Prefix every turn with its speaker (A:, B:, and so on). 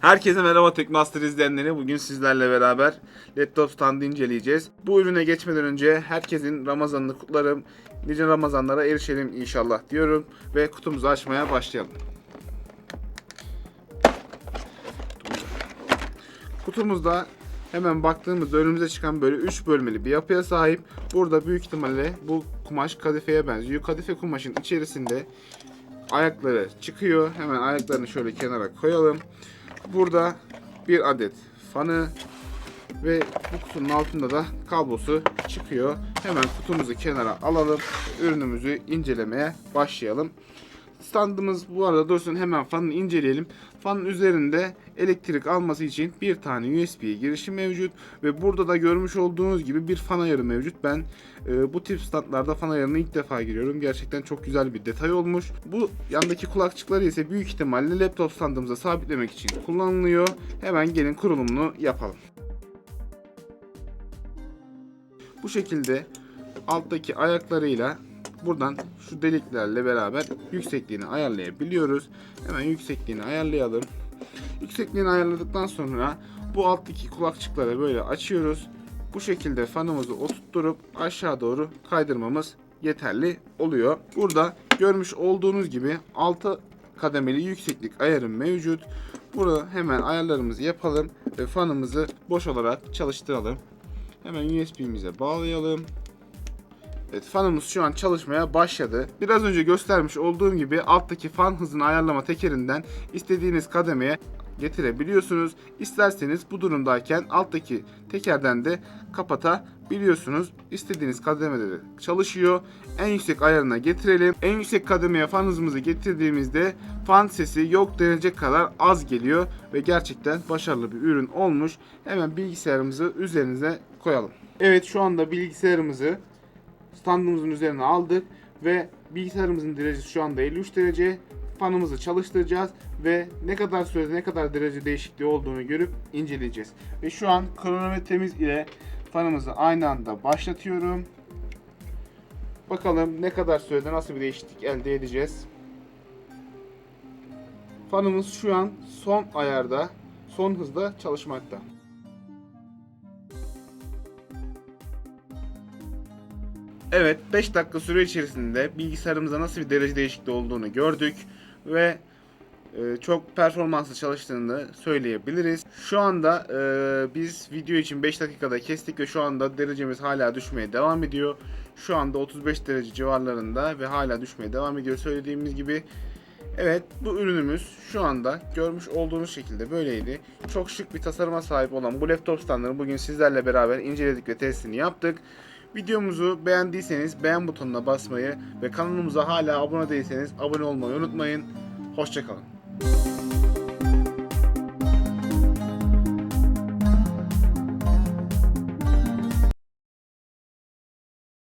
A: Herkese merhaba Tekmaster izleyenleri. Bugün sizlerle beraber laptop standı inceleyeceğiz. Bu ürüne geçmeden önce herkesin Ramazanını kutlarım. Nice Ramazanlara erişelim inşallah diyorum. Ve kutumuzu açmaya başlayalım. Kutumuzda hemen baktığımızda önümüze çıkan böyle 3 bölmeli bir yapıya sahip. Burada büyük ihtimalle bu kumaş kadifeye benziyor. Kadife kumaşın içerisinde ayakları çıkıyor. Hemen ayaklarını şöyle kenara koyalım. Burada bir adet fanı ve bu kutunun altında da kablosu çıkıyor. Hemen kutumuzu kenara alalım. Ürünümüzü incelemeye başlayalım. Standımız bu arada dursun hemen fanını inceleyelim. Fanın üzerinde elektrik alması için bir tane USB girişi mevcut ve burada da görmüş olduğunuz gibi bir fan ayarı mevcut. Ben e, bu tip standlarda fan ayarını ilk defa giriyorum. Gerçekten çok güzel bir detay olmuş. Bu yandaki kulakçıkları ise büyük ihtimalle laptop standımıza sabitlemek için kullanılıyor. Hemen gelin kurulumunu yapalım. Bu şekilde alttaki ayaklarıyla buradan şu deliklerle beraber yüksekliğini ayarlayabiliyoruz. Hemen yüksekliğini ayarlayalım. Yüksekliğini ayarladıktan sonra bu alttaki kulakçıkları böyle açıyoruz. Bu şekilde fanımızı oturtturup aşağı doğru kaydırmamız yeterli oluyor. Burada görmüş olduğunuz gibi 6 kademeli yükseklik ayarı mevcut. Burada hemen ayarlarımızı yapalım ve fanımızı boş olarak çalıştıralım. Hemen USB'mize bağlayalım. Evet fanımız şu an çalışmaya başladı. Biraz önce göstermiş olduğum gibi alttaki fan hızını ayarlama tekerinden istediğiniz kademeye getirebiliyorsunuz. İsterseniz bu durumdayken alttaki tekerden de kapatabiliyorsunuz. İstediğiniz kademede de çalışıyor. En yüksek ayarına getirelim. En yüksek kademeye fan hızımızı getirdiğimizde fan sesi yok denecek kadar az geliyor ve gerçekten başarılı bir ürün olmuş. Hemen bilgisayarımızı üzerinize koyalım. Evet şu anda bilgisayarımızı standımızın üzerine aldık ve bilgisayarımızın derecesi şu anda 53 derece. Fanımızı çalıştıracağız ve ne kadar sürede ne kadar derece değişikliği olduğunu görüp inceleyeceğiz. Ve şu an kronometremiz ile fanımızı aynı anda başlatıyorum. Bakalım ne kadar sürede nasıl bir değişiklik elde edeceğiz. Fanımız şu an son ayarda, son hızda çalışmakta. Evet 5 dakika süre içerisinde bilgisayarımızda nasıl bir derece değişikliği olduğunu gördük ve e, çok performanslı çalıştığını söyleyebiliriz. Şu anda e, biz video için 5 dakikada kestik ve şu anda derecemiz hala düşmeye devam ediyor. Şu anda 35 derece civarlarında ve hala düşmeye devam ediyor söylediğimiz gibi. Evet bu ürünümüz şu anda görmüş olduğunuz şekilde böyleydi. Çok şık bir tasarıma sahip olan bu laptop standını bugün sizlerle beraber inceledik ve testini yaptık. Videomuzu beğendiyseniz beğen butonuna basmayı ve kanalımıza hala abone değilseniz abone olmayı unutmayın. Hoşçakalın.